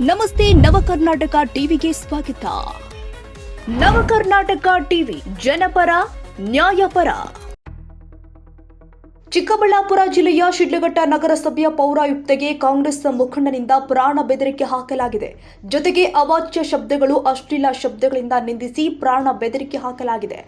ನಮಸ್ತೆ ನವಕರ್ನಾಟಕ ಟಿವಿಗೆ ಸ್ವಾಗತ. ನವಕರ್ನಾಟಕ ಟಿವಿ ಜನಪರ ನ್ಯಾಯಪರ. ಚಿಕ್ಕಬಳ್ಳಾಪುರ ಜಿಲ್ಲೆಯ ಶಿಡ್ಲಘಟ್ಟ ನಗರಸಭೆಯ ಪೌರಾಯುಕ್ತಗೆ ಕಾಂಗ್ರೆಸ್ ಮುಖಂಡನಿಂದ ಪ್ರಾಣ ಬೆದರಿಕೆ ಹಾಕಲಾಗಿದೆ. ಜೊತೆಗೆ ಅವಾಚ್ಯ ಶಬ್ದಗಳು ಅಶ್ಲೀಲ ಶಬ್ದಗಳಿಂದ ನಿಂದಿಸಿ ಪ್ರಾಣ ಬೆದರಿಕೆ ಹಾಕಲಾಗಿದೆ.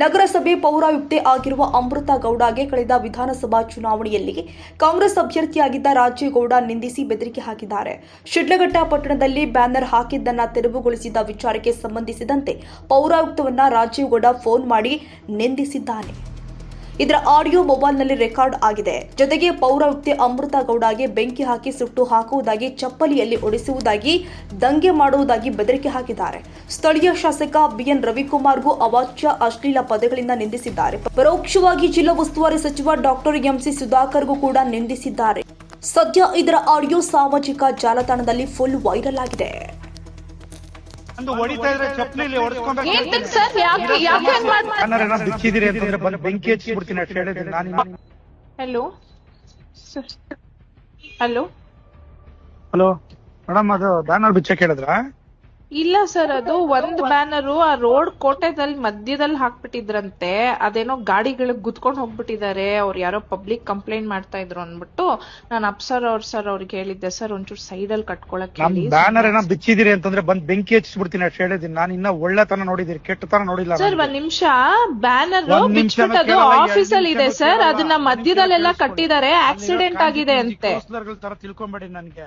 ನಗರಸಭೆ ಪೌರಾಯುಕ್ತೆ ಆಗಿರುವ ಅಮೃತ ಗೌಡಗೆ ಕಳೆದ ವಿಧಾನಸಭಾ ಚುನಾವಣೆಯಲ್ಲಿ ಕಾಂಗ್ರೆಸ್ ಅಭ್ಯರ್ಥಿಯಾಗಿದ್ದ ರಾಜೇಗೌಡ ನಿಂದಿಸಿ ಬೆದರಿಕೆ ಹಾಕಿದ್ದಾರೆ. ಶಿಡ್ಲಘಟ್ಟ ಪಟ್ಟಣದಲ್ಲಿ ಬ್ಯಾನರ್ ಹಾಕಿದ್ದನ್ನ ತೆರವುಗೊಳಿಸಿದ ವಿಚಾರಕ್ಕೆ ಸಂಬಂಧಿಸಿದಂತೆ ಪೌರಾಯುಕ್ತವನ್ನ ರಾಜೇಗೌಡ ಫೋನ್ ಮಾಡಿ ನಿಂದಿಸಿದ್ದಾನೆ. ಇದರ ಆಡಿಯೋ ಮೊಬೈಲ್ನಲ್ಲಿ ರೆಕಾರ್ಡ್ ಆಗಿದೆ. ಜೊತೆಗೆ ಪೌರಾಯುಕ್ತೆ ಅಮೃತ ಗೌಡಗೆ ಬೆಂಕಿ ಹಾಕಿ ಸುಟ್ಟು ಹಾಕುವುದಾಗಿ ಚಪ್ಪಲಿಯಲ್ಲಿ ಒಡಿಸುವುದಾಗಿ, ದಂಗೆ ಮಾಡುವುದಾಗಿ ಬೆದರಿಕೆ ಹಾಕಿದ್ದಾರೆ. ಸ್ಥಳೀಯ ಶಾಸಕ ಬಿಎನ್ ರವಿಕುಮಾರ್ಗೂ ಅವಾಚ್ಯ ಅಶ್ಲೀಲ ಪದಗಳಿಂದ ನಿಂದಿಸಿದ್ದಾರೆ. ಪರೋಕ್ಷವಾಗಿ ಜಿಲ್ಲಾ ಉಸ್ತುವಾರಿ ಸಚಿವ ಡಾಕ್ಟರ್ ಎಂಸಿ ಸುಧಾಕರ್ಗೂ ಕೂಡ ನಿಂದಿಸಿದ್ದಾರೆ. ಸದ್ಯ ಇದರ ಆಡಿಯೋ ಸಾಮಾಜಿಕ ಜಾಲತಾಣದಲ್ಲಿ ಫುಲ್ ವೈರಲ್ ಆಗಿದೆ. ಒಂದು ಹೊಡಿತಾ ಇದ್ರೆ ಚಪ್ಪಲಿಲಿ ಹೊಡೆಸ್ಕೊಂಬೇಕು ಏಂತಕ್ ಸರ್? ಯಾಕೆ ಯಾಕೆ ಹಂಗ್ ಮಾಡ್ತಾರೆ ಬ್ಯಾನರ್ ಏನೋ ಬಿಚ್ಚಿದಿರಿ ಅಂತಂದ್ರೆ ಬಂದು ಬೆಂಕಿ ಹಚ್ಚಿಬಿಡ್ತೀನಿ ಅಷ್ಟು ಹೇಳಿದ್ರೆ ನಾನು ಹಲೋ ಹಲೋ ಹಲೋ ಮೇಡಮ್ ಅದು ಬ್ಯಾನರ್ ಬಿಚ್ಚಕ್ ಹೇಳಿದ್ರ? ಇಲ್ಲ ಸರ್ ಅದು ಒಂದ್ ಬ್ಯಾನರ್ ಆ ರೋಡ್ ಕೋಟೆದಲ್ಲಿ ಮಧ್ಯದಲ್ಲಿ ಹಾಕ್ಬಿಟ್ಟಿದ್ರಂತೆ ಅದೇನೋ ಗಾಡಿಗಳಿಗೆ ಗುದ್ಕೊಂಡ್ ಹೋಗ್ಬಿಟ್ಟಿದ್ದಾರೆ ಅವ್ರು ಯಾರೋ ಪಬ್ಲಿಕ್ ಕಂಪ್ಲೇಂಟ್ ಮಾಡ್ತಾ ಇದ್ರು ಅಂದ್ಬಿಟ್ಟು ನಾನು ಅಪ್ಸರ್ ಅವ್ರ ಸರ್ ಅವ್ರಿಗೆ ಹೇಳಿದ್ದೆ ಸರ್ ಒಂಚೂರು ಸೈಡ್ ಅಲ್ಲಿ ಕಟ್ಕೊಳಕ್ ನಮ್ ಹೇಳಿ ಬ್ಯಾನರ್ ಏನೋ ಬಿಚ್ಚಿದಿರಿ ಅಂತಂದ್ರೆ ಬಂದ್ ಬೆಂಕಿ ಹಚ್ಚಿಸ್ಬಿಡ್ತೀನಿ ಅಷ್ಟು ಹೇಳಿದೀನಿ ನಾನು ಇನ್ನ ಒಳ್ಳೆತನ ನೋಡಿದಿರಿ ಕೆಟ್ಟತನ ನೋಡಿಲ್ಲ ಸರ್. ಒಂದ್ ನಿಮಿಷ ಬ್ಯಾನರ್ ಒಂದ್ ನಿಮಿಷನೂ ಬಿಚ್ಬಿಟ್ಟದು ಕೇಳಲ್ಲ, ಎರಡ್ ಆಫೀಸ್ ಅಲ್ಲಿ ಇದೆ ಸರ್. ಅದನ್ನ ಮಧ್ಯದಲ್ಲೆಲ್ಲ ಕಟ್ಟಿದಾರೆ ಕಟ್ಟಿದ್ದಾರೆ ಆಕ್ಸಿಡೆಂಟ್ ಆಗಿದೆ ಅಂತೆ ತರ ತಿಳ್ಕೊಂಬೇಡಿ ನನ್ಗೆ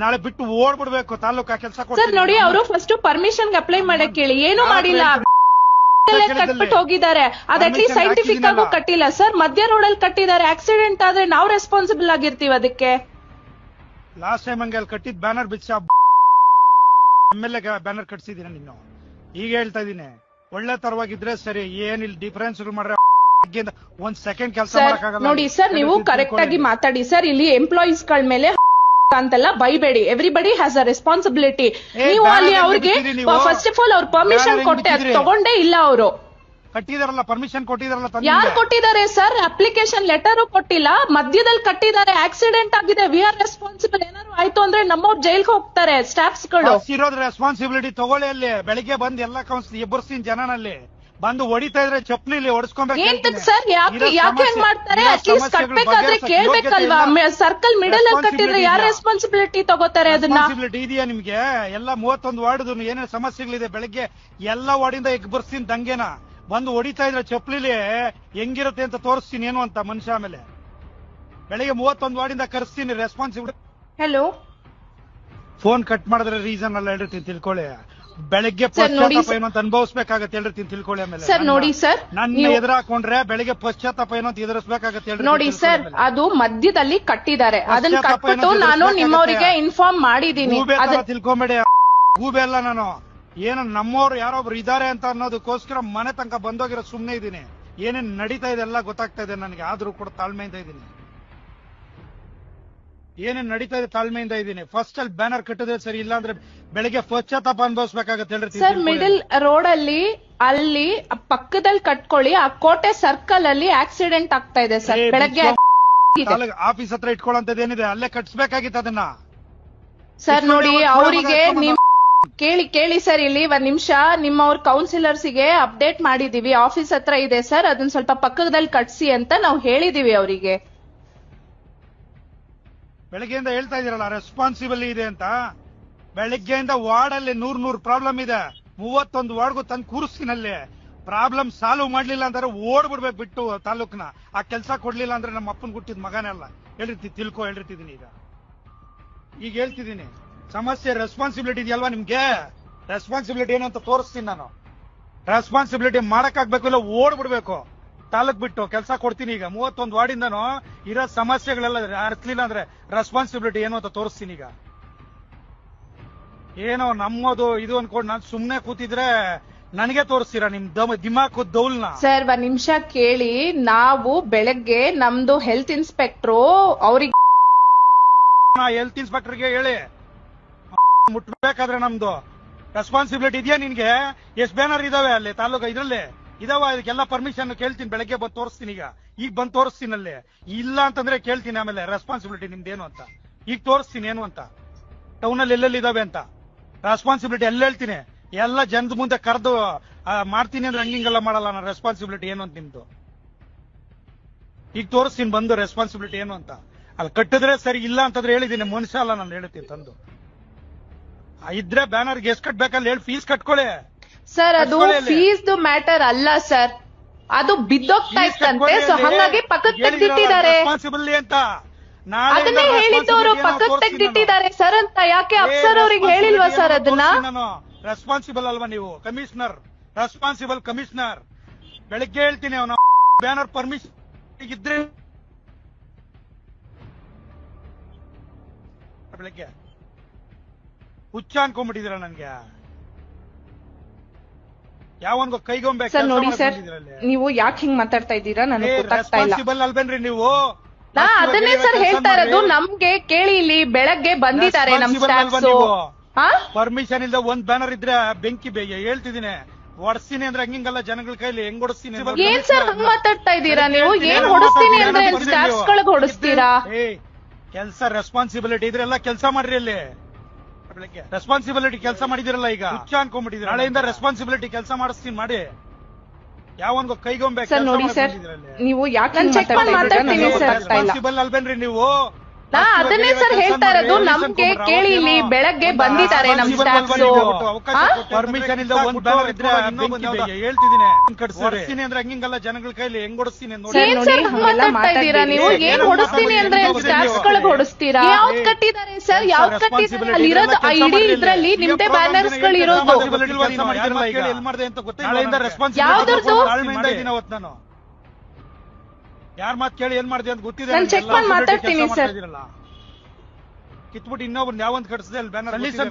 ನಾಳೆ ಬಿಟ್ಟು ಓಡ್ಬಿಡ್ಬೇಕು ತಾಲೂಕಾ ಕೆಲಸ ಸರ್ ನೋಡಿ ಅವರು ಫಸ್ಟ್ ಪರ್ಮಿಷನ್ ಅಪ್ಲೈ ಮಾಡಕ್ ಕೇಳಿ. ಏನು ಮಾಡಿಲ್ಲ? ಕಟ್ಬಿಟ್ಟು ಹೋಗಿದ್ದಾರೆ. ಅದ್ ಅಟ್ಲೀಸ್ಟ್ ಸೈಂಟಿಫಿಕ್ ಆಗೂ. ಕಟ್ಟಿಲ್ಲ. ಸರ್ ಮಧ್ಯ ರೋಡ್ ಅಲ್ಲಿ ಕಟ್ಟಿದ್ದಾರೆ. ಆಕ್ಸಿಡೆಂಟ್ ಆದ್ರೆ ನಾವು ರೆಸ್ಪಾನ್ಸಿಬಲ್ ಆಗಿರ್ತೀವಿ ಅದಕ್ಕೆ. ಲಾಸ್ಟ್ ಟೈಮ್ ಹಂಗೆ ಅಲ್ಲಿ ಕಟ್ಟಿದ್ ಬ್ಯಾನರ್ ಬಿಚ್ಚ ಎಂ ಎಲ್ ಎ ಬ್ಯಾನರ್ ಕಟ್ಸಿದೀನ ನೀನು. ಈಗ ಹೇಳ್ತಾ ಇದೀನಿ ಒಳ್ಳೆ ತರವಾಗಿದ್ರೆ ಸರಿ ಏನಿಲ್ಲ ಡಿಫರೆನ್ಸ್ ಮಾಡ್ರೆ ಬೆಳಗ್ಗೆಯಿಂದ ಒಂದ್ ಸೆಕೆಂಡ್ ಕೆಲಸ ನೋಡಿ ಸರ್ ನೀವು ಕರೆಕ್ಟ್ ಆಗಿ ಮಾತಾಡಿ. ಸರ್ ಇಲ್ಲಿ ಎಂಪ್ಲಾಯೀಸ್ಗಳ ಮೇಲೆ ಅಂತೆಲ್ಲ ಬೈಬೇಡಿ. ಎವ್ರಿಬಡಿ ಹ್ಯಾಸ್ ಅ ರೆಸ್ಪಾನ್ಸಿಬಿಲಿಟಿ ನೀವು ಅಲ್ಲಿ ಅವ್ರಿಗೆ ಫಸ್ಟ್ ಆಫ್ ಆಲ್ ಅವ್ರ ಪರ್ಮಿಷನ್ ಕೊಟ್ಟೆ. ಅದ್ ತಗೊಂಡೇ ಇಲ್ಲ ಅವರು. ಕಟ್ಟಿದಾರಲ್ಲ ಪರ್ಮಿಷನ್ ಕೊಟ್ಟಿದಾರಲ್ಲ ಯಾರು ಕೊಟ್ಟಿದ್ದಾರೆ ಸರ್? ಅಪ್ಲಿಕೇಶನ್ ಲೆಟರ್ ಕೊಟ್ಟಿಲ್ಲ. ಮಧ್ಯದಲ್ಲಿ ಕಟ್ಟಿದ್ದಾರೆ. ಆಕ್ಸಿಡೆಂಟ್ ಆಗಿದೆ. ವಿ ಆರ್ ರೆಸ್ಪಾನ್ಸಿಬಲ್ ಏನಾದ್ರು ಆಯ್ತು ಅಂದ್ರೆ ನಮ್ಮವ್ರು ಜೈಲ್ಗೆ ಹೋಗ್ತಾರೆ ಸ್ಟಾಫ್ಸ್ಗಳು. ಇರೋದ್ ರೆಸ್ಪಾನ್ಸಿಬಿಲಿಟಿ ತಗೊಳ್ಳಿ ಅಲ್ಲಿ. ಬೆಳಿಗ್ಗೆ ಬಂದ್ ಎಲ್ಲ ಕೌನ್ಸಿಲ್ ಎಬ್ಬರ್ಸಿನ ಜನನಲ್ಲಿ. ಬಂದು ಹೊಡಿತಾ ಇದ್ರೆ ಚಪ್ಪಲಿಲಿ ಹೊಡಿಸ್ಕೊಬೇಕು ಸರ್ ಯಾಕೆ ಯಾಕೆ ಹೆಂಗ್ ಮಾಡ್ತಾರೆ? ಅಟ್ಲೀಸ್ಟ್ ಕಟ್ಬೇಕಾದ್ರೆ ಕೇಳ್ಬೇಕಲ್ವಾ? ಸರ್ಕಲ್ ಮಿಡಲ್ ಅಲ್ಲಿ ಕಟ್ಟಿದ್ರೆ ಯಾರು ರೆಸ್ಪಾನ್ಸಿಬಿಲಿಟಿ ತಗೋತಾರೆ ಅದನ್ನ? ರೆಸ್ಪಾನ್ಸಿಬಿಲಿಟಿ ಇದೆಯಾ ನಿಮ್ಗೆ? ಎಲ್ಲ ಮೂವತ್ತೊಂದು ವಾರ್ಡ್ ಏನೇನು ಸಮಸ್ಯೆಗಳಿದೆ ಬೆಳಗ್ಗೆ? ಎಲ್ಲ ವಾರ್ಡಿಂದ ಎಗ್ಬರ್ಸ್ತೀನಿ ದಂಗೆನ. ಬಂದು ಹೊಡಿತಾ ಇದ್ರೆ ಚಪ್ಪಲಿಲಿ ಹೆಂಗಿರುತ್ತೆ ಅಂತ ತೋರಿಸ್ತೀನಿ ಏನು ಅಂತ ಮನುಷ್ಯ ಆಮೇಲೆ. ಬೆಳಿಗ್ಗೆ ಮೂವತ್ತೊಂದು ವಾರ್ಡಿಂದ ಕರೆಸ್ತೀನಿ ರೆಸ್ಪಾನ್ಸಿಬಿಲಿಟಿ ಹೆಲೋ ಫೋನ್ ಕಟ್ ಮಾಡಿದ್ರೆ ರೀಸನ್ ಎಲ್ಲ ಹೇಳಿರ್ತೀನಿ ತಿಳ್ಕೊಳ್ಳಿ. ಬೆಳಗ್ಗೆ ಪಶ್ಚಾತ್ತಾಪ ಏನಂತ ಏನು ಅನುಭವಿಸ್ಬೇಕಾಗತ್ತೆ ಹೇಳಿರ್ತೀನಿ ತಿಳ್ಕೊಳ್ಳಿ ಆಮೇಲೆ ಸರ್, ನೋಡಿ ಸರ್, ನನ್ನ ಎದುರು ಹಾಕೊಂಡ್ರೆ ಬೆಳಿಗ್ಗೆ ಪಶ್ಚಾತ್ತಾಪ ಏನೋ ಎದುರಿಸ್ಬೇಕಾಗತ್ತೆ ಹೇಳ್ರಿ ನೋಡಿ ಸರ್ ಅದು ಮಧ್ಯದಲ್ಲಿ ಕಟ್ಟಿದ್ದಾರೆ. ಅದನ್ನ ಕಟ್ಬಿಟ್ಟು ನಾನು. ನಿಮ್ಮವರಿಗೆ ಇನ್ಫಾರ್ಮ್ ಮಾಡಿದೀನಿ. ತಿಳ್ಕೊಂಬೇಡಿ. ಗೂಬೆ ಅಲ್ಲ ನಾನು. ಏನು ನಮ್ಮವ್ರು ಯಾರೊಬ್ರು ಇದಾರೆ ಅಂತ ಅನ್ನೋದಕ್ಕೋಸ್ಕರ ಮನೆ ತನಕ ಬಂದೋಗಿರೋ ಸುಮ್ನೆ ಇದೀನಿ. ಏನೇನ್ ನಡೀತಾ ಇದೆ ಎಲ್ಲ ಗೊತ್ತಾಗ್ತಾ ಇದೆ ನನಗೆ. ಆದ್ರೂ ಕೂಡ ತಾಳ್ಮೆಯಿಂದ ಇದ್ದೀನಿ ಏನೇನ್ ನಡೀತಾ ಇದೆ ತಾಳ್ಮೆಯಿಂದ ಇದ್ದೀನಿ. ಫಸ್ಟ್ ಅಲ್ಲಿ ಬ್ಯಾನರ್ ಕಟ್ಟಿದ್ರೆ ಸರಿ ಇಲ್ಲ ಅಂದ್ರೆ ಬೆಳಿಗ್ಗೆ ಪಶ್ಚಾತ್ತಾಪ ಅನುಭವಿಸ್ಬೇಕಾಗತ್ತೆ ಹೇಳ್ರಿ ಸರ್. ಮಿಡಲ್ ರೋಡ್ ಅಲ್ಲಿ ಅಲ್ಲಿ ಪಕ್ಕದಲ್ಲಿ ಕಟ್ಕೊಳ್ಳಿ ಆ ಕೋಟೆ ಸರ್ಕಲ್ ಅಲ್ಲಿ ಆಕ್ಸಿಡೆಂಟ್ ಆಗ್ತಾ ಇದೆ ಸರ್ ಬೆಳಗ್ಗೆ. ಆಫೀಸ್ ಹತ್ರ ಇಟ್ಕೊಳ್ಳೋಂಥದ್ದು ಏನಿದೆ? ಅಲ್ಲೇ ಕಟ್ಸ್ಬೇಕಾಗಿತ್ತು ಅದನ್ನ. ಸರ್ ನೋಡಿ ಅವರಿಗೆ ನಿಮ್ ಕೇಳಿ ಕೇಳಿ ಸರ್ ಇಲ್ಲಿ ಒಂದ್ ನಿಮಿಷ. ನಿಮ್ಮವ್ರ ಕೌನ್ಸಿಲರ್ಸ್ಗೆ ಅಪ್ಡೇಟ್ ಮಾಡಿದೀವಿ. ಆಫೀಸ್ ಹತ್ರ ಇದೆ ಸರ್ ಅದನ್ನ ಸ್ವಲ್ಪ ಪಕ್ಕದಲ್ಲಿ ಕಟ್ಸಿ ಅಂತ ನಾವು ಹೇಳಿದೀವಿ ಅವರಿಗೆ. ಬೆಳಗ್ಗೆಯಿಂದ ಹೇಳ್ತಾ ಇದೀರಲ್ಲ ರೆಸ್ಪಾನ್ಸಿಬಲ್ ಇದೆ ಅಂತ. ಬೆಳಗ್ಗೆಯಿಂದ ವಾರ್ಡ್ ಅಲ್ಲಿ ನೂರ್ ನೂರ್ ಪ್ರಾಬ್ಲಮ್ ಇದೆ. ಮೂವತ್ತೊಂದು ವಾರ್ಡ್ಗೂ ತಂದು ಕೂರಿಸ್ತೀನಲ್ಲಿ. ಪ್ರಾಬ್ಲಮ್ ಸಾಲ್ವ್ ಮಾಡ್ಲಿಲ್ಲ ಅಂದ್ರೆ ಓಡ್ಬಿಡ್ಬೇಕು ಬಿಟ್ಟು ತಾಲೂಕ್ನ. ಆ ಕೆಲಸ ಕೊಡ್ಲಿಲ್ಲ ಅಂದ್ರೆ ನಮ್ಮ ಅಪ್ಪನ್ ಹುಟ್ಟಿದ ಮಗನೆಲ್ಲ ಹೇಳಿರ್ತಿ ತಿಳ್ಕೊ ಹೇಳಿರ್ತಿದ್ದೀನಿ ಈಗ. ಈಗ ಹೇಳ್ತಿದ್ದೀನಿ, ಸಮಸ್ಯೆ ರೆಸ್ಪಾನ್ಸಿಬಿಲಿಟಿ ಇದೆಯಲ್ವಾ ನಿಮ್ಗೆ? ರೆಸ್ಪಾನ್ಸಿಬಿಲಿಟಿ ಏನು ಅಂತ ತೋರಿಸ್ತೀನಿ ನಾನು. ರೆಸ್ಪಾನ್ಸಿಬಿಲಿಟಿ ಮಾಡಕ್ಕಾಗ್ಬೇಕು ಇಲ್ಲ, ಓಡ್ಬಿಡ್ಬೇಕು. ತಾಲೂಕ್ ಬಿಟ್ಟು ಕೆಲಸ ಕೊಡ್ತೀನಿ ಈಗ. ಮೂವತ್ತೊಂದು ವಾರ್ಡಿಂದನೂ ಇರೋ ಸಮಸ್ಯೆಗಳೆಲ್ಲ ಅರ್ಥಲಿಲ್ಲ ಅಂದ್ರೆ ರೆಸ್ಪಾನ್ಸಿಬಿಲಿಟಿ ಏನು ಅಂತ ತೋರಿಸ್ತೀನಿ ಈಗ. ಏನೋ ನಮ್ಮದು ಇದು ಅನ್ಕೊಂಡು ನಾನು ಸುಮ್ನೆ ಕೂತಿದ್ರೆ ನನಗೆ ತೋರಿಸ್ತೀರಾ ನಿಮ್ ದಿಮಾಕ್ ದಿಮಾಕು ದೌಲ್ನ? ಸರ್ ಒಂದ್ ನಿಮಿಷ ಕೇಳಿ. ನಾವು ಬೆಳಗ್ಗೆ ನಮ್ದು ಹೆಲ್ತ್ ಇನ್ಸ್ಪೆಕ್ಟ್ರು ಅವ್ರಿಗೆ ಹೆಲ್ತ್ ಇನ್ಸ್ಪೆಕ್ಟರ್ಗೆ ಹೇಳಿ. ಮುಟ್ಬೇಕಾದ್ರೆ ನಮ್ದು. ರೆಸ್ಪಾನ್ಸಿಬಿಲಿಟಿ ಇದೆಯಾ ನಿನ್ಗೆ? ಎಷ್ಟ್ ಬ್ಯಾನರ್ ಇದಾವೆ ಅಲ್ಲಿ ತಾಲೂಕು ಇದ್ರಲ್ಲಿ? ಇದಾವ, ಇದಕ್ಕೆಲ್ಲ ಪರ್ಮಿಷನ್ ಕೇಳ್ತೀನಿ, ಬೆಳಗ್ಗೆ ಬಂದು ತೋರಿಸ್ತೀನಿ ಈಗ. ಈಗ ಬಂದು ತೋರಿಸ್ತೀನಿ ಅಲ್ಲೇ. ಇಲ್ಲ ಅಂತಂದ್ರೆ ಕೇಳ್ತೀನಿ ಆಮೇಲೆ ರೆಸ್ಪಾನ್ಸಿಬಿಲಿಟಿ ನಿಮ್ದೇನು ಅಂತ. ಈಗ ತೋರಿಸ್ತೀನಿ ಏನು ಅಂತ. ಟೌನ್ ಅಲ್ಲಿ ಎಲ್ಲೆಲ್ಲಿ ಇದಾವೆ ಅಂತ. ರೆಸ್ಪಾನ್ಸಿಬಿಲಿಟಿ ಎಲ್ಲ ಹೇಳ್ತೀನಿ. ಎಲ್ಲ ಜನದ ಮುಂದೆ ಕರೆದು ಮಾಡ್ತೀನಿ ಅಂದ್ರೆ ಹಂಗಿಂಗೆಲ್ಲ ಮಾಡಲ್ಲ ನಾನು. ರೆಸ್ಪಾನ್ಸಿಬಿಲಿಟಿ ಏನು ಅಂತ ನಿಮ್ದು? ಈಗ ತೋರಿಸ್ತೀನಿ, ಬಂದು ರೆಸ್ಪಾನ್ಸಿಬಿಲಿಟಿ ಏನು ಅಂತ. ಅಲ್ಲಿ ಕಟ್ಟಿದ್ರೆ ಸರಿ, ಇಲ್ಲ ಅಂತಂದ್ರೆ ಹೇಳಿದ್ದೀನಿ. ಮನುಷ್ಯ ಅಲ್ಲ, ನಾನು ಹೇಳ್ತೀನಿ ತಂದು. ಇದ್ರೆ ಬ್ಯಾನರ್ಗೆ ಎಷ್ಟು ಕಟ್ಬೇಕಲ್ಲ ಹೇಳಿ ಫೀಸ್ ಕಟ್ಕೊಳ್ಳಿ. ಸರ್ ಅದು ಫೀಸ್ ಮ್ಯಾಟರ್ ಅಲ್ಲ ಸರ್ ಅದು ಬಿದ್ದೋಗ್ತಾ ಇತ್ತಂತೆ ಸೊ. ಹಂಗಾಗಿ ಪಕ್ಕಕ್ಕೆ ಹೇಳಿದ್ರಲ್ಲ ತೆಗ್ದಿಟ್ಟಿದ್ದಾರೆ. ಅದನ್ನೇ ಹೇಳಿದ್ದು ಅವರು ಪಕ್ಕಕ್ಕೆ ತೋರಿಸ್ತೀನಿ ತೆಗ್ದಿಟ್ಟಿದ್ದಾರೆ ಸರ್ ಅಂತ ಯಾಕೆ ಅಫ್ಸರ್ ಅವ್ರಿಗೆ ಹೇಳಿಲ್ವಾ ಸರ್ ಅದನ್ನ? ರೆಸ್ಪಾನ್ಸಿಬಲ್ ಅಲ್ವಾ ನೀವು? ಕಮಿಷನರ್ ರೆಸ್ಪಾನ್ಸಿಬಲ್ ಕಮಿಷನರ್ ಬೆಳಿಗ್ಗೆ ಹೇಳ್ತೀನಿ ಅವನ. ಬ್ಯಾನರ್ ಪರ್ಮಿಷನ್ ಇದ್ರೆ ಬೆಳಿಗ್ಗೆ. ಹುಚ್ಚ ಅನ್ಕೊಂಡ್ಬಿಟ್ಟಿದ್ರ ನನ್ಗೆ? ಯಾವನ್ಗೋ ಕೈಗೊಂಬೆ ಸರ್ ನೋಡಿ ಸರ್ ನೀವು ಯಾಕೆ ಹಿಂಗ್ ಮಾತಾಡ್ತಾ ಇದ್ದೀರಾ? ನನಗೆ ಗೊತ್ತಾಗ್ತಾ ಇಲ್ಲ. ರೆಸ್ಪಾನ್ಸಿಬಲ್ ಅಲ್ವೇನ್ರಿ ನೀವು? ನಾ ಅದನ್ನೇ ಸರ್ ಹೇಳ್ತಾ ಇರೋದು. ನಮ್ಗೆ ಕೇಳಿ ಇಲ್ಲಿ ಬೆಳಗ್ಗೆ ಬಂದಿದ್ದಾರೆ ನಮ್ ಪರ್ಮಿಷನ್ ಇಲ್ಲದ ಒಂದ್ ಬ್ಯಾನರ್ ಇದ್ರೆ ಬೆಂಕಿ ಬೇಗ ಹೇಳ್ತಿದ್ದೀನಿ. ಹೊಡ್ಸ್ತೀನಿ ಅಂದ್ರೆ ಹಂಗಿಂಗಲ್ಲ ಜನಗಳ ಕೈಲಿ ಹೆಂಗ್ ಹೊಡಿಸ್ತೀನಿ ಅಂತ ಏನ್ ಸರ್ ಹಂಗ್ ಮಾತಾಡ್ತಾ ಇದ್ದೀರಾ ನೀವು? ಏನ್ ಹೊಡಿಸ್ತೀನಿ ಅಂದ್ರೆ ಸ್ಟಾಫ್ಸ್ ಗಳಿಗೆ ಹೊಡಿಸ್ತೀರಾ ಏ ಕೆಲ್ಸ ರೆಸ್ಪಾನ್ಸಿಬಿಲಿಟಿ ಇದ್ರೆಲ್ಲ ಕೆಲಸ ಮಾಡ್ರಿ ಅಲ್ಲಿ. ರೆಸ್ಪಾನ್ಸಿಬಿಲಿಟಿ ಕೆಲಸ ಮಾಡಿದಿರಲ್ಲ ಈಗ. ಹುಚ್ಚ ಅನ್ಕೊಂಡ್ಬಿಟ್ಟಿದ್ರೆ ನಾಳೆಯಿಂದ ರೆಸ್ಪಾನ್ಸಿಬಿಲಿಟಿ ಕೆಲಸ ಮಾಡಿಸ್ತೀನಿ ಮಾಡಿ. ಯಾವೊಂದು ಕೈಗೊಂಬೆ ನೋಡಿ ಸರ್ ನೀವು ಯಾಕೆ ರೆಸ್ಪಾನ್ಸಿಬಲ್ ಅಲ್ಬೇನ್ರಿ ನೀವು? ನಾ ಅದನ್ನೇ ಸರ್ ಹೇಳ್ತಾ ಇರೋದು ನಮ್ಗೆ ಕೇಳಿ ಇಲ್ಲಿ ಬೆಳಗ್ಗೆ ಬಂದಿದ್ದಾರೆ ನಮ್ ಸ್ಟಾಫ್ಸ್ ಪರ್ಮಿಷನ್ ಇಲ್ಲ ಒಂದ್ ಬ್ಯಾನರ್ ಇದ್ರೆ ಹೇಳ್ತಿದ್ದೀನಿ. ಹೊಡ್ಸ್ತೀನಿ ಅಂದ್ರೆ ಹಂಗಿಂಗಲ್ಲ ಜನಗಳ ಕೈಲಿ ಹೆಂಗ್ ಹೊಡಿಸ್ತೀನಿ ಅಂತ ನೋಡಿ. ನೋಡಿ, ಸರ್ ಹಂಗ್ ಹಂಗೆಲ್ಲ ಮಾತಾಡ್ತಾ ಇದ್ದೀರಾ ನೀವು. ಏನ್ ಹೊಡಿಸ್ತೀನಿ ಅಂದ್ರೆ. ಸ್ಟಾಫ್ಸ್ ಗಳಿಗೆ ಹೊಡಿಸ್ತೀರಾ? ಯಾವ್ದ್ ಕಟ್ಟಿದ್ದಾರೆ ಸರ್? ಯಾವ್ದ್ ಕಟ್ಟಿದ್ದಾರೆ? ಅಲ್ಲಿರೋದು ಇಡೀ ಇದ್ರಲ್ಲಿ ನಿಮ್ದೇ ಬ್ಯಾನರ್ಸ್ಗಳು ಇರೋದು. responsibility ಯಾರ್ ಮಾತ್ ಕೇಳಿ ಏನ್ ಮಾಡಿದೆ ಅಂತ ಗೊತ್ತಿದೆ ನಾನು ಮಾಡ್ ಮಾತಾಡ್ತೀನಿ ಸರ್. ಇದೀರಲ್ಲ. ಕಿತ್ಬಿಟ್ಟು ಇನ್ನೊಬ್ರು ಯಾವಂತ ಕಟ್ಸದೆ ಅಲ್ಲಿ ಬ್ಯಾನರ್ ಅಲ್ಲಿ ಅವತ್ತು